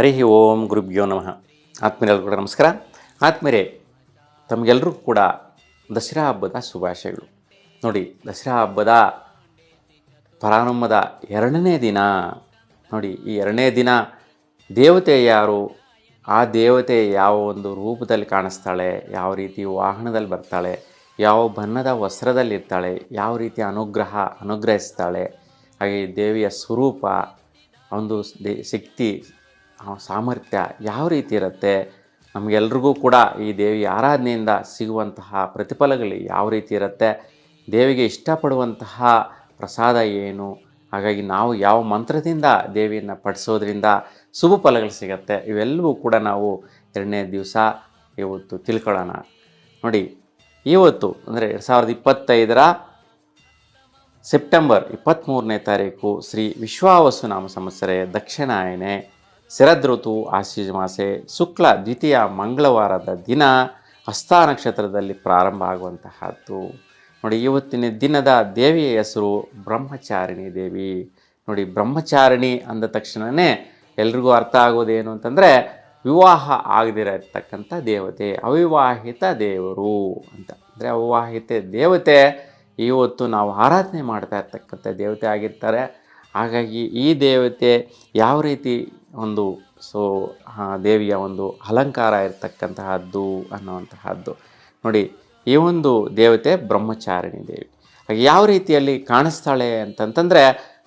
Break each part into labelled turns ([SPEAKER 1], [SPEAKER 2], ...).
[SPEAKER 1] ಹರಿ ಓಂ ಗುರುಭ್ಯೋ ನಮಃ. ಆತ್ಮೀಯರಿಗೂ ಕೂಡ ನಮಸ್ಕಾರ. ಆತ್ಮೀಯರೇ ತಮಗೆಲ್ಲರಿಗೂ ಕೂಡ ದಸರಾ ಹಬ್ಬದ ಶುಭಾಶಯಗಳು. ನೋಡಿ, ದಸರಾ ಹಬ್ಬದ ಪ್ರಾರಂಭದ ಎರಡನೇ ದಿನ, ನೋಡಿ, ಈ ಎರಡನೇ ದಿನ ದೇವತೆ ಯಾರು? ಆ ದೇವತೆ ಯಾವ ಒಂದು ರೂಪದಲ್ಲಿ ಕಾಣಿಸ್ತಾಳೆ? ಯಾವ ರೀತಿ ವಾಹನದಲ್ಲಿ ಬರ್ತಾಳೆ? ಯಾವ ಬಣ್ಣದ ವಸ್ತ್ರದಲ್ಲಿ ಇರ್ತಾಳೆ? ಯಾವ ರೀತಿ ಅನುಗ್ರಹ ಅನುಗ್ರಹಿಸ್ತಾಳೆ? ಹಾಗೆ ದೇವಿಯ ಸ್ವರೂಪ, ಒಂದು ಶಕ್ತಿ ಸಾಮರ್ಥ್ಯ ಯಾವ ರೀತಿ ಇರುತ್ತೆ? ನಮಗೆಲ್ರಿಗೂ ಕೂಡ ಈ ದೇವಿ ಆರಾಧನೆಯಿಂದ ಸಿಗುವಂತಹ ಪ್ರತಿಫಲಗಳು ಯಾವ ರೀತಿ ಇರುತ್ತೆ? ದೇವಿಗೆ ಇಷ್ಟಪಡುವಂತಹ ಪ್ರಸಾದ ಏನು? ಹಾಗಾಗಿ ನಾವು ಯಾವ ಮಂತ್ರದಿಂದ ದೇವಿಯನ್ನು ಪಡಿಸೋದ್ರಿಂದ ಶುಭ ಫಲಗಳು ಸಿಗುತ್ತೆ? ಇವೆಲ್ಲವೂ ಕೂಡ ನಾವು ಎರಡನೇ ದಿವಸ ಇವತ್ತು ತಿಳ್ಕೊಳ್ಳೋಣ. ನೋಡಿ, ಇವತ್ತು ಅಂದರೆ ಎರಡು ಸಾವಿರದ ಇಪ್ಪತ್ತೈದರ ಸೆಪ್ಟೆಂಬರ್ ಇಪ್ಪತ್ತ್ಮೂರನೇ ತಾರೀಕು ಶ್ರೀ ವಿಶ್ವಾವಸು ನಾಮ ಸಂವತ್ಸರೆ ದಕ್ಷಿಣಾಯನೆ. ಶರದೃತು ಆಶೀಜ ಮಾಸೆ, ಶುಕ್ಲ, ದ್ವಿತೀಯ, ಮಂಗಳವಾರದ ದಿನ ಹಸ್ತ ನಕ್ಷತ್ರದಲ್ಲಿ ಪ್ರಾರಂಭ ಆಗುವಂತಹದ್ದು. ನೋಡಿ, ಇವತ್ತಿನ ದಿನದ ದೇವಿಯ ಹೆಸರು ಬ್ರಹ್ಮಚಾರಿಣಿ ದೇವಿ. ನೋಡಿ, ಬ್ರಹ್ಮಚಾರಿಣಿ ಅಂದ ತಕ್ಷಣವೇ ಎಲ್ರಿಗೂ ಅರ್ಥ ಆಗೋದೇನು ಅಂತಂದರೆ ವಿವಾಹ ಆಗದಿರತಕ್ಕಂಥ ದೇವತೆ, ಅವಿವಾಹಿತ ದೇವರು ಅಂತ. ಅಂದರೆ ಅವಿವಾಹಿತ ದೇವತೆ ಇವತ್ತು ನಾವು ಆರಾಧನೆ ಮಾಡ್ತಾ ಇರ್ತಕ್ಕಂಥ ದೇವತೆ ಆಗಿರ್ತಾರೆ. ಹಾಗಾಗಿ ಈ ದೇವತೆ ಯಾವ ರೀತಿ ಒಂದು, ಸೊ ದೇವಿಯ ಒಂದು ಅಲಂಕಾರ ಇರತಕ್ಕಂತಹದ್ದು ಅನ್ನುವಂತಹದ್ದು. ನೋಡಿ, ಈ ಒಂದು ದೇವತೆ ಬ್ರಹ್ಮಚಾರಿಣಿ ದೇವಿ. ಹಾಗೆ ಯಾವ ರೀತಿಯಲ್ಲಿ ಕಾಣಿಸ್ತಾಳೆ ಅಂತಂತಂದರೆ,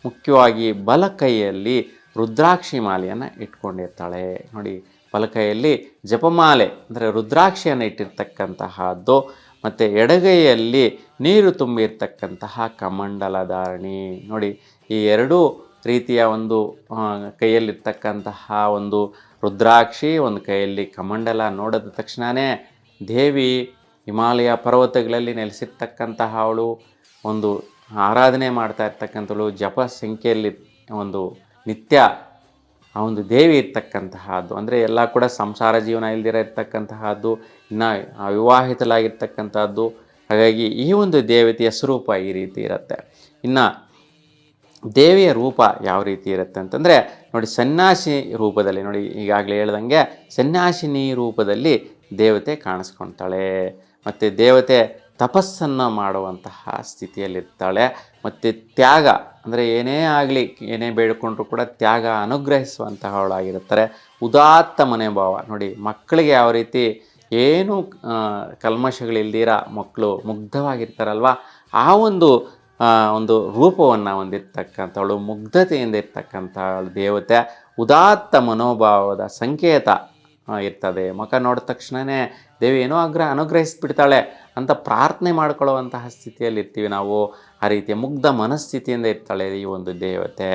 [SPEAKER 1] ಮುಖ್ಯವಾಗಿ ಬಲಕೈಯಲ್ಲಿ ರುದ್ರಾಕ್ಷಿ ಮಾಲೆಯನ್ನು ಇಟ್ಕೊಂಡಿರ್ತಾಳೆ. ನೋಡಿ, ಬಲಕೈಯಲ್ಲಿ ಜಪಮಾಲೆ, ಅಂದರೆ ರುದ್ರಾಕ್ಷಿಯನ್ನು ಇಟ್ಟಿರ್ತಕ್ಕಂತಹದ್ದು, ಮತ್ತು ಎಡಗೈಯಲ್ಲಿ ನೀರು ತುಂಬಿರ್ತಕ್ಕಂತಹ ಕಮಂಡಲ ಧಾರಣಿ. ನೋಡಿ, ಈ ಎರಡೂ ರೀತಿಯ ಒಂದು ಕೈಯಲ್ಲಿರ್ತಕ್ಕಂತಹ ಒಂದು ರುದ್ರಾಕ್ಷಿ ಒಂದು ಕೈಯಲ್ಲಿ ಕಮಂಡಲ ನೋಡಿದ ತಕ್ಷಣವೇ ದೇವಿ ಹಿಮಾಲಯ ಪರ್ವತಗಳಲ್ಲಿ ನೆಲೆಸಿರ್ತಕ್ಕಂತಹ ಅವಳು ಒಂದು ಆರಾಧನೆ ಮಾಡ್ತಾ ಇರ್ತಕ್ಕಂಥಳು ಜಪ ಸಂಖ್ಯೆಯಲ್ಲಿ ಒಂದು ನಿತ್ಯ ಆ ಒಂದು ದೇವಿ ಇರ್ತಕ್ಕಂತಹದ್ದು. ಅಂದರೆ ಎಲ್ಲ ಕೂಡ ಸಂಸಾರ ಜೀವನ ಇಲ್ದಿರ ಇರ್ತಕ್ಕಂತಹದ್ದು, ಇನ್ನು ಅವಿವಾಹಿತಲಾಗಿರ್ತಕ್ಕಂಥದ್ದು ಹಾಗಾಗಿ ಈ ಒಂದು ದೇವತೆಯ ಸ್ವರೂಪ ಈ ರೀತಿ ಇರುತ್ತೆ. ಇನ್ನು ದೇವಿಯ ರೂಪ ಯಾವ ರೀತಿ ಇರುತ್ತೆ ಅಂತಂದರೆ, ನೋಡಿ ಸನ್ಯಾಸಿ ರೂಪದಲ್ಲಿ, ನೋಡಿ ಈಗಾಗಲೇ ಹೇಳ್ದಂಗೆ ಸನ್ಯಾಸಿನಿ ರೂಪದಲ್ಲಿ ದೇವತೆ ಕಾಣಿಸ್ಕೊಳ್ತಾಳೆ ಮತ್ತು ದೇವತೆ ತಪಸ್ಸನ್ನು ಮಾಡುವಂತಹ ಸ್ಥಿತಿಯಲ್ಲಿರ್ತಾಳೆ. ಮತ್ತು ತ್ಯಾಗ, ಅಂದರೆ ಏನೇ ಆಗಲಿ, ಏನೇ ಬೇಡಿಕೊಂಡ್ರೂ ಕೂಡ ತ್ಯಾಗ ಅನುಗ್ರಹಿಸುವಂತಹವಳಾಗಿರ್ತಾರೆ ಉದಾತ್ತ ಮನೋಭಾವ ನೋಡಿ ಮಕ್ಕಳಿಗೆ ಯಾವ ರೀತಿ ಏನು ಕಲ್ಮಶಗಳಿಲ್ದಿರ ಮಕ್ಕಳು ಮುಗ್ಧವಾಗಿರ್ತಾರಲ್ವ, ಆ ಒಂದು ಒಂದು ರೂಪವನ್ನು ಹೊಂದಿರ್ತಕ್ಕಂಥವಳು, ಮುಗ್ಧತೆಯಿಂದ ಇರ್ತಕ್ಕಂಥವಳು ದೇವತೆ, ಉದಾತ್ತ ಮನೋಭಾವದ ಸಂಕೇತ ಇರ್ತದೆ. ಮುಖ ನೋಡಿದ ತಕ್ಷಣವೇ ದೇವಿ ಏನೋ ಅಗ್ರಹ ಅನುಗ್ರಹಿಸಿಬಿಡ್ತಾಳೆ ಅಂತ ಪ್ರಾರ್ಥನೆ ಮಾಡ್ಕೊಳ್ಳುವಂತಹ ಸ್ಥಿತಿಯಲ್ಲಿ ಇರ್ತೀವಿ ನಾವು. ಆ ರೀತಿಯ ಮುಗ್ಧ ಮನಸ್ಥಿತಿಯಿಂದ ಇರ್ತಾಳೆ ಈ ಒಂದು ದೇವತೆ.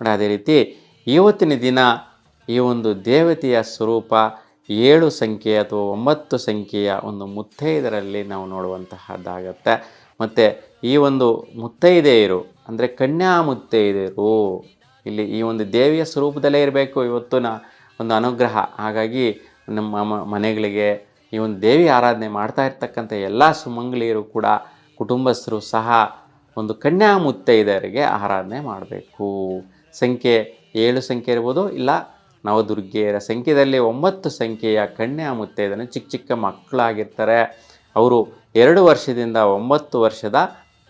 [SPEAKER 1] ನೋಡಿ, ಅದೇ ರೀತಿ ಇವತ್ತಿನ ದಿನ ಈ ಒಂದು ದೇವತೆಯ ಸ್ವರೂಪ, ಏಳು ಸಂಖ್ಯೆ ಅಥವಾ ಒಂಬತ್ತು ಸಂಖ್ಯೆಯ ಒಂದು ಮುತ್ತೈದರಲ್ಲಿ ನಾವು ನೋಡುವಂತಹದ್ದಾಗತ್ತೆ. ಮತ್ತು ಈ ಒಂದು ಮುತ್ತೈದೆಯರು, ಅಂದರೆ ಕನ್ಯಾ ಮುತ್ತೈದೆಯರು ಇಲ್ಲಿ ಈ ಒಂದು ದೇವಿಯ ಸ್ವರೂಪದಲ್ಲೇ ಇರಬೇಕು ಇವತ್ತಿನ ಒಂದು ಅನುಗ್ರಹ. ಹಾಗಾಗಿ ನಮ್ಮ ಮನೆಗಳಿಗೆ ಈ ಒಂದು ದೇವಿ ಆರಾಧನೆ ಮಾಡ್ತಾ ಇರ್ತಕ್ಕಂಥ ಎಲ್ಲ ಸುಮಂಗಲಿಯರು ಕೂಡ, ಕುಟುಂಬಸ್ಥರು ಸಹ ಒಂದು ಕನ್ಯಾ ಮುತ್ತೈದೆಯರಿಗೆ ಆರಾಧನೆ ಮಾಡಬೇಕು. ಸಂಖ್ಯೆ ಏಳು ಸಂಖ್ಯೆ ಇರ್ಬೋದು, ಇಲ್ಲ ನವದುರ್ಗೆಯರ ಸಂಖ್ಯೆಯಲ್ಲಿ ಒಂಬತ್ತು ಸಂಖ್ಯೆಯ ಕನ್ಯಾ ಮುತ್ತೈದೆಯನ್ನು ಚಿಕ್ಕ ಚಿಕ್ಕ ಮಕ್ಕಳಾಗಿರ್ತಾರೆ. ಅವರು ಎರಡು ವರ್ಷದಿಂದ ಒಂಬತ್ತು ವರ್ಷದ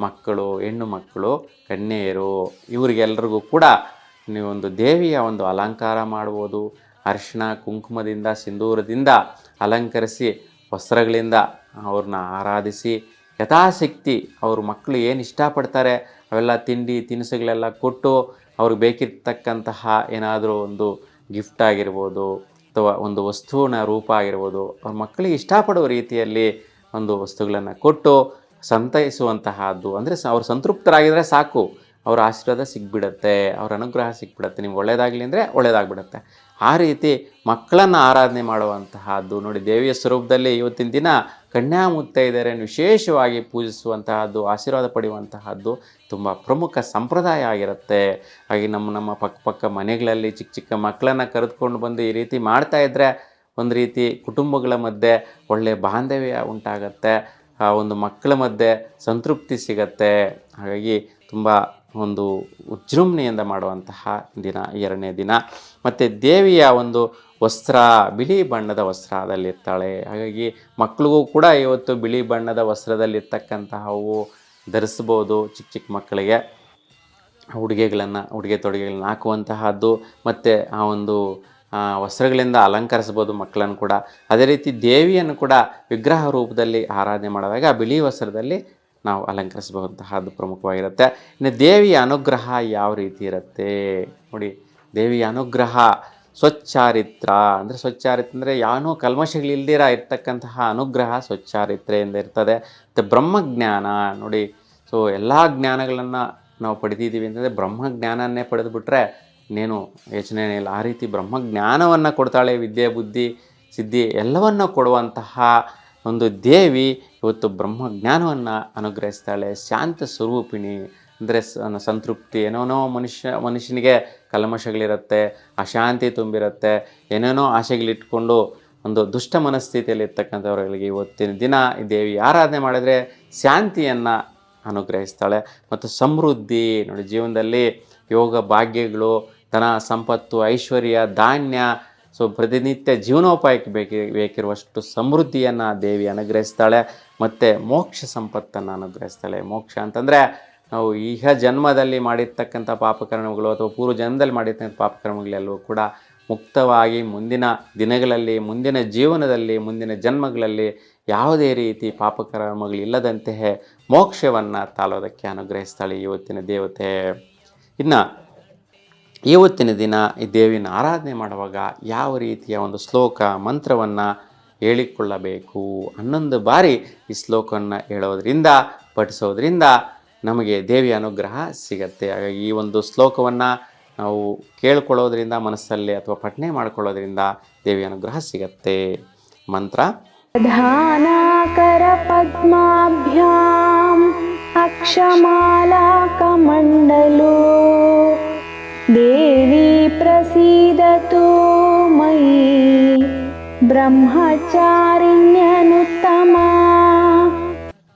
[SPEAKER 1] ಮಕ್ಕಳು, ಹೆಣ್ಣು ಮಕ್ಕಳು, ಕನ್ಯೆಯರು. ಇವರಿಗೆಲ್ಲರಿಗೂ ಕೂಡ ನೀವೊಂದು ದೇವಿಯ ಒಂದು ಅಲಂಕಾರ ಮಾಡ್ಬೋದು. ಅರಿಶಿಣ ಕುಂಕುಮದಿಂದ, ಸಿಂಧೂರದಿಂದ ಅಲಂಕರಿಸಿ, ವಸ್ತ್ರಗಳಿಂದ ಅವ್ರನ್ನ ಆರಾಧಿಸಿ, ಯಥಾಶಕ್ತಿ ಅವ್ರ ಮಕ್ಕಳು ಏನು ಇಷ್ಟಪಡ್ತಾರೆ, ಅವೆಲ್ಲ ತಿಂಡಿ, ತಿನಿಸುಗಳೆಲ್ಲ ಕೊಟ್ಟು ಅವ್ರಿಗೆ ಬೇಕಿರ್ತಕ್ಕಂತಹ ಏನಾದರೂ ಒಂದು ಗಿಫ್ಟ್ ಆಗಿರ್ಬೋದು ಅಥವಾ ಒಂದು ವಸ್ತುವಿನ ರೂಪ ಆಗಿರ್ಬೋದು. ಅವ್ರ ಮಕ್ಕಳಿಗೆ ಇಷ್ಟಪಡುವ ರೀತಿಯಲ್ಲಿ ಒಂದು ವಸ್ತುಗಳನ್ನು ಕೊಟ್ಟು ಸಂತೈಸುವಂತಹದ್ದು. ಅಂದರೆ ಅವ್ರು ಸಂತೃಪ್ತರಾಗಿದ್ದರೆ ಸಾಕು. ಅವ್ರ ಆಶೀರ್ವಾದ ಸಿಗ್ಬಿಡತ್ತೆ. ಅವ್ರ ಅನುಗ್ರಹ ಸಿಕ್ಬಿಡತ್ತೆ ನಿಮ್ಗೆ ಒಳ್ಳೆಯದಾಗಲಿ ಅಂದರೆ ಒಳ್ಳೆಯದಾಗ್ಬಿಡತ್ತೆ ಆ ರೀತಿ ಮಕ್ಕಳನ್ನು ಆರಾಧನೆ ಮಾಡುವಂತಹದ್ದು. ನೋಡಿ, ದೇವಿಯ ಸ್ವರೂಪದಲ್ಲಿ ಇವತ್ತಿನ ದಿನ ಕನ್ಯಾ ಮುತ್ತೈದೆಯರನ್ನು ವಿಶೇಷವಾಗಿ ಪೂಜಿಸುವಂತಹದ್ದು, ಆಶೀರ್ವಾದ ಪಡೆಯುವಂತಹದ್ದು ತುಂಬ ಪ್ರಮುಖ ಸಂಪ್ರದಾಯ ಆಗಿರುತ್ತೆ. ಹಾಗೆ ನಮ್ಮ ನಮ್ಮ ಪಕ್ಕ ಪಕ್ಕ ಮನೆಗಳಲ್ಲಿ ಚಿಕ್ಕ ಚಿಕ್ಕ ಮಕ್ಕಳನ್ನು ಕರೆದುಕೊಂಡು ಬಂದು ಈ ರೀತಿ ಮಾಡ್ತಾಯಿದ್ರೆ ಒಂದು ರೀತಿ ಕುಟುಂಬಗಳ ಮಧ್ಯೆ ಒಳ್ಳೆಯ ಬಾಂಧವ್ಯ ಉಂಟಾಗತ್ತೆ. ಆ, ಒಂದು ಮಕ್ಕಳ ಮಧ್ಯೆ ಸಂತೃಪ್ತಿ ಸಿಗತ್ತೆ. ಹಾಗಾಗಿ ತುಂಬ ಒಂದು ವಿಜೃಂಭಣೆಯಿಂದ ಮಾಡುವಂತಹ ದಿನ, ಎರಡನೇ ದಿನ. ಮತ್ತು ದೇವಿಯ ಒಂದು ವಸ್ತ್ರ, ಬಿಳಿ ಬಣ್ಣದ ವಸ್ತ್ರದಲ್ಲಿರ್ತಾಳೆ. ಹಾಗಾಗಿ ಮಕ್ಕಳಿಗೂ ಕೂಡ ಇವತ್ತು ಬಿಳಿ ಬಣ್ಣದ ವಸ್ತ್ರದಲ್ಲಿರ್ತಕ್ಕಂತಹವು ಧರಿಸ್ಬೋದು ಚಿಕ್ಕ ಚಿಕ್ಕ ಮಕ್ಕಳಿಗೆ. ಉಡುಗೆಗಳನ್ನು, ಉಡುಗೆ ತೊಡುಗೆಗಳನ್ನ ಹಾಕುವಂತಹದ್ದು. ಮತ್ತು ಆ ಒಂದು ವಸ್ತ್ರಗಳಿಂದ ಅಲಂಕರಿಸ್ಬೋದು ಮಕ್ಕಳನ್ನು ಕೂಡ. ಅದೇ ರೀತಿ ದೇವಿಯನ್ನು ಕೂಡ ವಿಗ್ರಹ ರೂಪದಲ್ಲಿ ಆರಾಧನೆ ಮಾಡಿದಾಗ ಬಿಳಿ ವಸ್ತ್ರದಲ್ಲಿ ನಾವು ಅಲಂಕರಿಸಬಹುದಂತಹದ್ದು ಪ್ರಮುಖವಾಗಿರುತ್ತೆ. ಇನ್ನು ದೇವಿಯ ಅನುಗ್ರಹ ಯಾವ ರೀತಿ ಇರುತ್ತೆ? ನೋಡಿ, ದೇವಿಯ ಅನುಗ್ರಹ, ಸ್ವಚ್ಛಾರಿತ್ರ. ಅಂದರೆ ಸ್ವಚ್ಛಾರಿತ್ರ ಅಂದರೆ ಯಾವನೂ ಕಲ್ಮಶಗಳಿಲ್ದಿರ ಇರ್ತಕ್ಕಂತಹ ಅನುಗ್ರಹ ಸ್ವಚ್ಚಾರಿತ್ರೆಯಿಂದ ಇರ್ತದೆ. ಮತ್ತು ಬ್ರಹ್ಮಜ್ಞಾನ. ನೋಡಿ ಸೊ ಎಲ್ಲ ಜ್ಞಾನಗಳನ್ನು ನಾವು ಪಡೆದಿದ್ದೀವಿ ಅಂತಂದರೆ ಬ್ರಹ್ಮಜ್ಞಾನನ್ನೇ ಪಡೆದುಬಿಟ್ರೆ ಇನ್ನೇನು ಯೋಚನೆ ಇಲ್ಲ. ಆ ರೀತಿ ಬ್ರಹ್ಮಜ್ಞಾನವನ್ನು ಕೊಡ್ತಾಳೆ ವಿದ್ಯೆ, ಬುದ್ಧಿ, ಸಿದ್ಧಿ ಎಲ್ಲವನ್ನು ಕೊಡುವಂತಹ ಒಂದು ದೇವಿ ಇವತ್ತು ಬ್ರಹ್ಮಜ್ಞಾನವನ್ನು ಅನುಗ್ರಹಿಸ್ತಾಳೆ. ಶಾಂತ ಸ್ವರೂಪಿಣಿ ಅಂದರೆ ಸಂತೃಪ್ತಿ. ಏನೇನೋ ಮನುಷ್ಯ, ಮನುಷ್ಯನಿಗೆ ಕಲ್ಮಶಗಳಿರುತ್ತೆ, ಅಶಾಂತಿ ತುಂಬಿರುತ್ತೆ, ಏನೇನೋ ಆಸೆಗಳಿಟ್ಕೊಂಡು ಒಂದು ದುಷ್ಟ ಮನಸ್ಥಿತಿಯಲ್ಲಿ ಇರ್ತಕ್ಕಂಥವ್ರಿಗೆ ಇವತ್ತಿನ ದಿನ ಈ ದೇವಿ ಆರಾಧನೆ ಮಾಡಿದರೆ ಶಾಂತಿಯನ್ನು ಅನುಗ್ರಹಿಸ್ತಾಳೆ. ಮತ್ತು ಸಮೃದ್ಧಿ. ನೋಡಿ, ಜೀವನದಲ್ಲಿ ಯೋಗ ಭಾಗ್ಯಗಳು ಧನ ಸಂಪತ್ತು, ಐಶ್ವರ್ಯ, ಧಾನ್ಯ, ಸೊ ಪ್ರತಿನಿತ್ಯ ಜೀವನೋಪಾಯಕ್ಕೆ ಬೇಕಿ, ಬೇಕಿರುವಷ್ಟು ಸಮೃದ್ಧಿಯನ್ನು ದೇವಿ ಅನುಗ್ರಹಿಸ್ತಾಳೆ, ಮತ್ತು ಮೋಕ್ಷ ಸಂಪತ್ತನ್ನು ಅನುಗ್ರಹಿಸ್ತಾಳೆ. ಮೋಕ್ಷ ಅಂತಂದರೆ ನಾವು ಈಗ ಜನ್ಮದಲ್ಲಿ ಮಾಡಿರ್ತಕ್ಕಂಥ ಪಾಪಕರ್ಮಗಳು ಅಥವಾ ಪೂರ್ವ ಜನ್ಮದಲ್ಲಿ ಮಾಡಿರ್ತಕ್ಕಂಥ ಪಾಪಕರ್ಮಗಳೆಲ್ಲವೂ ಕೂಡ ಮುಕ್ತವಾಗಿ ಮುಂದಿನ ದಿನಗಳಲ್ಲಿ, ಮುಂದಿನ ಜೀವನದಲ್ಲಿ, ಮುಂದಿನ ಜನ್ಮಗಳಲ್ಲಿ ಯಾವುದೇ ರೀತಿ ಪಾಪಕರ್ಮಗಳಿಲ್ಲದಂತೆಯೇ ಮೋಕ್ಷವನ್ನು ತಾಳೋದಕ್ಕೆ ಅನುಗ್ರಹಿಸ್ತಾಳೆ ಇವತ್ತಿನ ದೇವತೆ. ಇನ್ನು ಇವತ್ತಿನ ದಿನ ಈ ದೇವಿನ ಆರಾಧನೆ ಮಾಡುವಾಗ ಯಾವ ರೀತಿಯ ಒಂದು ಶ್ಲೋಕ ಮಂತ್ರವನ್ನು ಹೇಳಿಕೊಳ್ಳಬೇಕು ಹನ್ನೊಂದು ಬಾರಿ ಈ ಶ್ಲೋಕವನ್ನು ಹೇಳೋದ್ರಿಂದ, ಪಠಿಸೋದ್ರಿಂದ ನಮಗೆ ದೇವಿ ಅನುಗ್ರಹ ಸಿಗತ್ತೆ. ಹಾಗಾಗಿ ಈ ಒಂದು ಶ್ಲೋಕವನ್ನು ನಾವು ಕೇಳ್ಕೊಳ್ಳೋದ್ರಿಂದ, ಮನಸ್ಸಲ್ಲಿ ಅಥವಾ ಪಠನೆ ಮಾಡ್ಕೊಳ್ಳೋದ್ರಿಂದ ದೇವಿ ಅನುಗ್ರಹ ಸಿಗತ್ತೆ. ಮಂತ್ರ?
[SPEAKER 2] ಧಾನಾಕರ ಪದ್ಮಾಭ್ಯಾಂ ಅಕ್ಷಮಾಲಾಕಮಂಡಲು ಬ್ರಹ್ಮಚಾರಿಣ್ಯನುತ್ತಮ.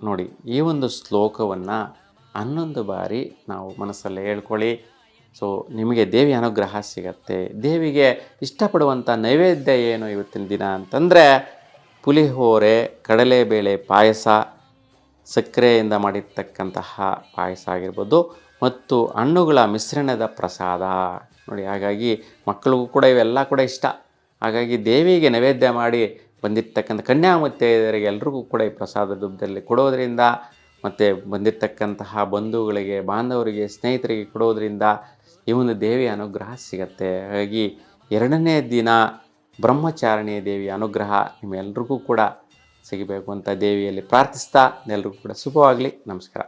[SPEAKER 1] ನೋಡಿ, ಈ ಒಂದು ಶ್ಲೋಕವನ್ನು ಹನ್ನೊಂದು ಬಾರಿ ನಾವು ಮನಸ್ಸಲ್ಲೇ ಹೇಳ್ಕೊಳ್ಳಿ. ಸೊ ನಿಮಗೆ ದೇವಿ ಅನುಗ್ರಹ ಸಿಗತ್ತೆ. ದೇವಿಗೆ ಇಷ್ಟಪಡುವಂಥ ನೈವೇದ್ಯ ಏನು ಇವತ್ತಿನ ದಿನ ಅಂತಂದರೆ ಪುಲಿಹೋರೆ ಕಡಲೆಬೇಳೆ ಪಾಯಸ, ಸಕ್ಕರೆಯಿಂದ ಮಾಡಿರ್ತಕ್ಕಂತಹ ಪಾಯಸ ಆಗಿರ್ಬೋದು ಮತ್ತು ಹಣ್ಣುಗಳ ಮಿಶ್ರಣದ ಪ್ರಸಾದ. ನೋಡಿ, ಹಾಗಾಗಿ ಮಕ್ಕಳಿಗೂ ಕೂಡ ಇವೆಲ್ಲ ಕೂಡ ಇಷ್ಟ. ಹಾಗಾಗಿ ದೇವಿಗೆ ನೈವೇದ್ಯ ಮಾಡಿ ಬಂದಿರ್ತಕ್ಕಂಥ ಕನ್ಯಾ ಎಲ್ಲರಿಗೂ ಎಲ್ರಿಗೂ ಕೂಡ ಈ ಪ್ರಸಾದ ರೂಪದಲ್ಲಿ ಕೊಡೋದರಿಂದ ಮತ್ತು ಬಂದಿರತಕ್ಕಂತಹ ಬಂಧುಗಳಿಗೆ, ಬಾಂಧವರಿಗೆ, ಸ್ನೇಹಿತರಿಗೆ ಕೊಡೋದರಿಂದ ಈ ಒಂದು ದೇವಿಯ ಅನುಗ್ರಹ ಸಿಗತ್ತೆ. ಹಾಗಾಗಿ ಎರಡನೇ ದಿನ ಬ್ರಹ್ಮಚಾರಣಿಯ ದೇವಿಯ ಅನುಗ್ರಹ ನಿಮ್ಮೆಲ್ರಿಗೂ ಕೂಡ ಸಿಗಬೇಕು ಅಂತ ದೇವಿಯಲ್ಲಿ ಪ್ರಾರ್ಥಿಸ್ತಾ ಎಲ್ಲರಿಗೂ ಕೂಡ ಶುಭವಾಗಲಿ. ನಮಸ್ಕಾರ.